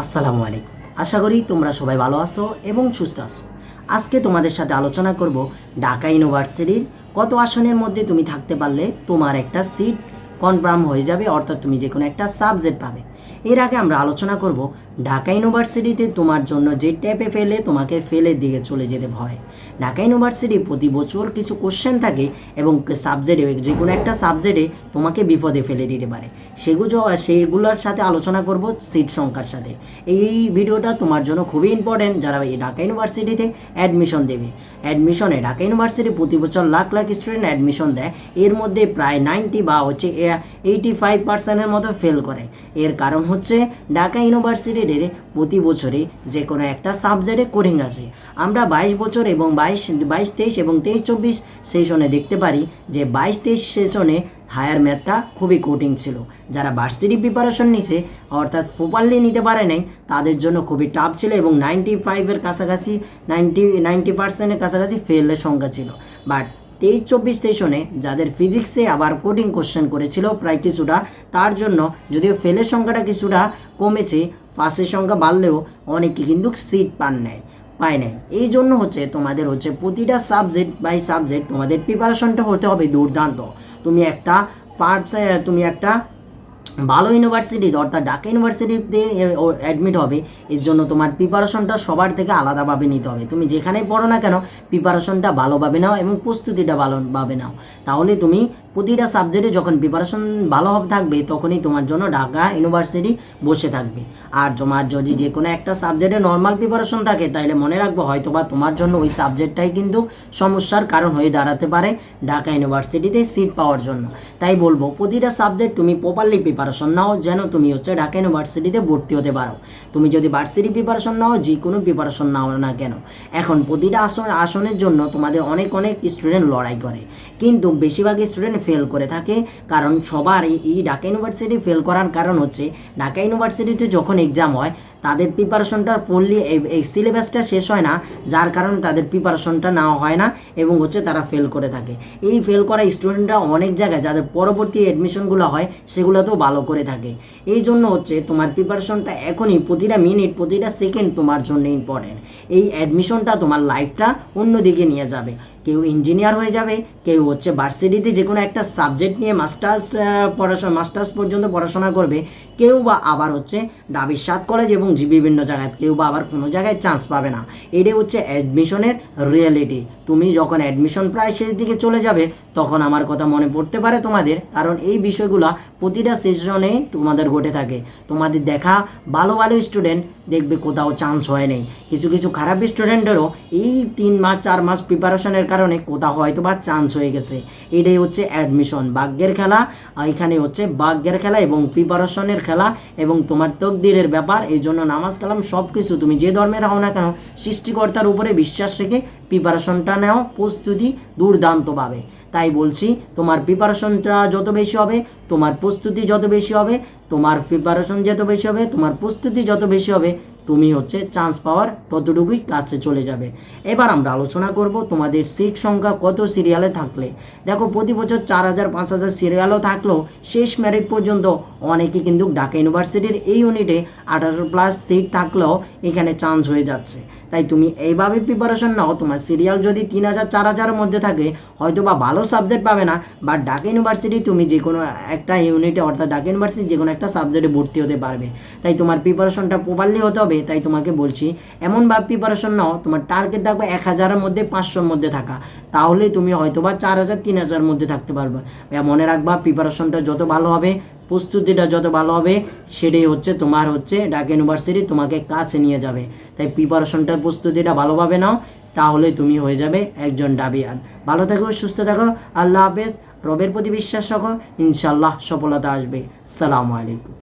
আসসালামু আলাইকুম। আশা করি তোমরা সবাই ভালো আছো এবং সুস্থ আছো। আজকে তোমাদের সাথে আলোচনা করব ঢাকা ইউনিভার্সিটির কত আসনের মধ্যে তুমি থাকতে পারলে তোমার একটা সিট কনফার্ম হয়ে যাবে, অর্থাৎ তুমি যে কোনো একটা সাবজেক্ট পাবে। এর আগে আমরা আলোচনা করব ঢাকা ইউনিভার্সিটিতে তোমার জন্য যে ট্যাপে ফেলে তোমাকে ফেলে দিকে চলে যেতে ভয় ঢাকা ইউনিভার্সিটি প্রতি বছর কিছু কোশ্চেন থাকে এবং সাবজেক্টে যে কোনো একটা সাবজেক্টে তোমাকে বিপদে ফেলে দিতে পারে। সেগুলো সেগুলোর সাথে আলোচনা করব সিট সংখ্যার সাথে। এই ভিডিওটা তোমার জন্য খুবই ইম্পর্টেন্ট যারা এই ঢাকা ইউনিভার্সিটিতে অ্যাডমিশন দেবে। অ্যাডমিশনে ঢাকা ইউনিভার্সিটি প্রতি বছর লাখ লাখ স্টুডেন্ট অ্যাডমিশন দেয়। এর মধ্যে প্রায় নাইনটি বা হচ্ছে এইটি ফাইভ পার্সেন্টের মতো ফেল করে। এর কারণ হচ্ছে ঢাকা ইউনিভার্সিটির প্রতি বছরে যে কোনো একটা সাবজেক্টে কোডিং আছে। আমরা বাইশ বছর এবং বাইশ বাইশ, তেইশ এবং তেইশ, চব্বিশ সেশনে দেখতে পারি যে বাইশ, তেইশ সেশনে হায়ার ম্যাথটা খুবই কঠিন ছিল। যারা ভার্সিটি প্রিপারেশন নিছে, অর্থাৎ প্রপারলি নিতে পারে নাই, তাদের জন্য খুবই টাফ ছিল এবং নাইনটি ফাইভের কাছাকাছি নাইনটি নাইনটি পার্সেন্টের কাছাকাছি ফেলের সংখ্যা ছিল। বাট তেইশ, চব্বিশ সেশনে যাদের ফিজিক্সে আবার কোডিং কোশ্চেন করেছিল প্রায় কিছুটা, তার জন্য যদিও ফেলের সংখ্যাটা কিছুটা কমেছে পাসের সংখ্যা বাড়লেও অনেকে কিন্তু সিট পান নেয় পায় নাই। এই জন্য হচ্ছে তোমাদের হচ্ছে প্রতিটা সাবজেক্ট বাই সাবজেক্ট তোমাদের প্রিপারেশনটা হতে হবে দুর্দান্ত। তুমি একটা পার্টস তুমি একটা ভালো ইউনিভার্সিটিতে অর্থাৎ ঢাকা ইউনিভার্সিটিতে অ্যাডমিট হবে, এর জন্য তোমার প্রিপারেশনটা সবার থেকে আলাদাভাবে নিতে হবে। তুমি যেখানেই পড়ো না কেন প্রিপারেশনটা ভালোভাবে নাও এবং প্রস্তুতিটা ভালোভাবে নাও। তাহলে তুমি প্রতিটা সাবজেক্টে যখন প্রিপারেশন ভালোভাবে থাকবে, তখনই তোমার জন্য ঢাকা ইউনিভার্সিটি বসে থাকবে। আর তোমার যদি যে কোনো একটা সাবজেক্টে নর্মাল প্রিপারেশন থাকে তাহলে মনে রাখব হয়তো বা তোমার জন্য ওই সাবজেক্টটাই কিন্তু সমস্যার কারণ হয়ে দাঁড়াতে পারে ঢাকা ইউনিভার্সিটিতে সিট পাওয়ার জন্য। তাই বলব, প্রতিটা সাবজেক্ট তুমি প্রপারলি প্রিপারেশন নাও, যেন তুমি হচ্ছে ঢাকা ইউনিভার্সিটিতে ভর্তি হতে পারো। তুমি যদি ভার্সিটি প্রিপারেশন নাও যে কোনো প্রিপারেশন নাও না কেন। এখন প্রতিটা আসন, আসনের জন্য তোমাদের অনেক অনেক স্টুডেন্ট লড়াই করে। কিন্তু বেশিরভাগ স্টুডেন্ট ফেল করে থাকে। কারণ সবার এই- ঢাকা ইউনিভার্সিটি ফেল করার কারণ হচ্ছে, ঢাকা ইউনিভার্সিটিতে যখন এক্সাম হয়, তাদের প্রিপারেশনটা ফুললি এই সিলেবাসটা শেষ হয় না, যার কারণে তাদের প্রিপারেশনটা নেওয়া হয় না এবং হচ্ছে তারা ফেল করে থাকে। এই ফেল করা স্টুডেন্টরা অনেক জায়গায় যাদের পরবর্তী অ্যাডমিশনগুলো হয়, সেগুলোতেও ভালো করে থাকে। এই জন্য হচ্ছে তোমার প্রিপারেশনটা এখনই প্রতিটা মিনিট প্রতিটা সেকেন্ড তোমার জন্য ইম্পর্টেন্ট এই অ্যাডমিশনটা তোমার লাইফটা অন্যদিকে নিয়ে যাবে। কেউ ইঞ্জিনিয়ার হয়ে যাবে, কেউ হচ্ছে ভার্সিটিতে যে কোনো একটা সাবজেক্ট নিয়ে মাস্টার্স পড়াশোনা মাস্টার্স পর্যন্ত পড়াশোনা করবে, কেউ বা আবার হচ্ছে ডাবির সাত কলেজ এবং বিভিন্ন জায়গায়, কেউ বা আবার কোনো জায়গায় চান্স পাবে না। এটাই হচ্ছে অ্যাডমিশনের রিয়েলিটি তুমি যখন অ্যাডমিশন প্রায় শেষ দিকে চলে যাবে, তখন আমার কথা মনে পড়তে পারে তোমাদের, কারণ এই বিষয়গুলো প্রতিটা সেশনে তোমাদের ঘটে থাকে। তোমাদের দেখা ভালো ভালো স্টুডেন্ট দেখবে কোথাও চান্স হয় নেই। কিছু কিছু খারাপ স্টুডেন্টেরও এই তিন মাস, চার মাস প্রিপারেশনের কারণে কোথাও হয়তো বা চান্স হয়ে গেছে। এটাই হচ্ছে অ্যাডমিশন ভাগ্যের খেলা এখানে হচ্ছে ভাগ্যের খেলা এবং প্রিপারেশনের খেলা এবং তোমার তকদিরের ব্যাপার। এই জন্য নামাজ, কালাম সব কিছু তুমি যে ধর্মের হও না কেন, সৃষ্টিকর্তার উপরে বিশ্বাস রেখে প্রিপারেশনটা নাও প্রস্তুতি দুর্দান্তভাবে। তাই বলছি, তোমার প্রিপারেশনটা যত বেশি হবে, তোমার প্রস্তুতি যত বেশি হবে, তোমার প্রিপারেশন যত বেশি হবে, তোমার প্রস্তুতি যত বেশি হবে তুমি হচ্ছে চান্স পাওয়ার ততটুকুই কাছে চলে যাবে। এবার আমরা আলোচনা করব তোমাদের সিট সংখ্যা কত সিরিয়ালে থাকলে। দেখো, প্রতি বছর চার হাজার, পাঁচ হাজার সিরিয়ালও থাকলেও শেষ মেরিট পর্যন্ত অনেকে কিন্তু ঢাকা ইউনিভার্সিটির এই ইউনিটে আঠারো প্লাস সিট থাকলেও এখানে চান্স হয়ে যাচ্ছে। তাই তুমি এইভাবে প্রিপারেশন নাও, তোমার সিরিয়াল যদি তিন হাজার, চার হাজারের মধ্যে থাকে হয়তো বা ভালো সাবজেক্ট পাবে না বা ঢাকা ইউনিভার্সিটি তুমি যে কোনো একটা ইউনিটে অর্থাৎ ঢাকা ইউনিভার্সিটি যে কোনো একটা সাবজেক্টে ভর্তি হতে পারবে। তাই তোমার প্রিপারেশনটা প্রপারলি হতে হবে তাই তোমাকে বলছি এমনভাবে প্রিপারেশন নাও, তোমার টার্গেট থাকবে এক হাজারের মধ্যে পাঁচশোর মধ্যে থাকা। তাহলে তুমি হয়তো বা চার হাজার, তিন হাজারের মধ্যে থাকতে পারবে। মনে রাখবা প্রিপারেশনটা যত ভালো হবে, প্রস্তুতিটা যত ভালো হবে, সেটাই হচ্ছে তোমার হচ্ছে ঢাকা ইউনিভার্সিটি তোমাকে কাছে নিয়ে যাবে। তাই প্রিপারেশনটা প্রস্তুতিটা ভালোভাবে নাও, তাহলে তুমি হয়ে যাবে একজন ডাবিয়ান। ভালো থাকো, সুস্থ থাকো, আল্লাহ হাফেজ। রবের প্রতি বিশ্বাস রাখো ইনশাল্লাহ সফলতা আসবে। আসসালামু আলাইকুম।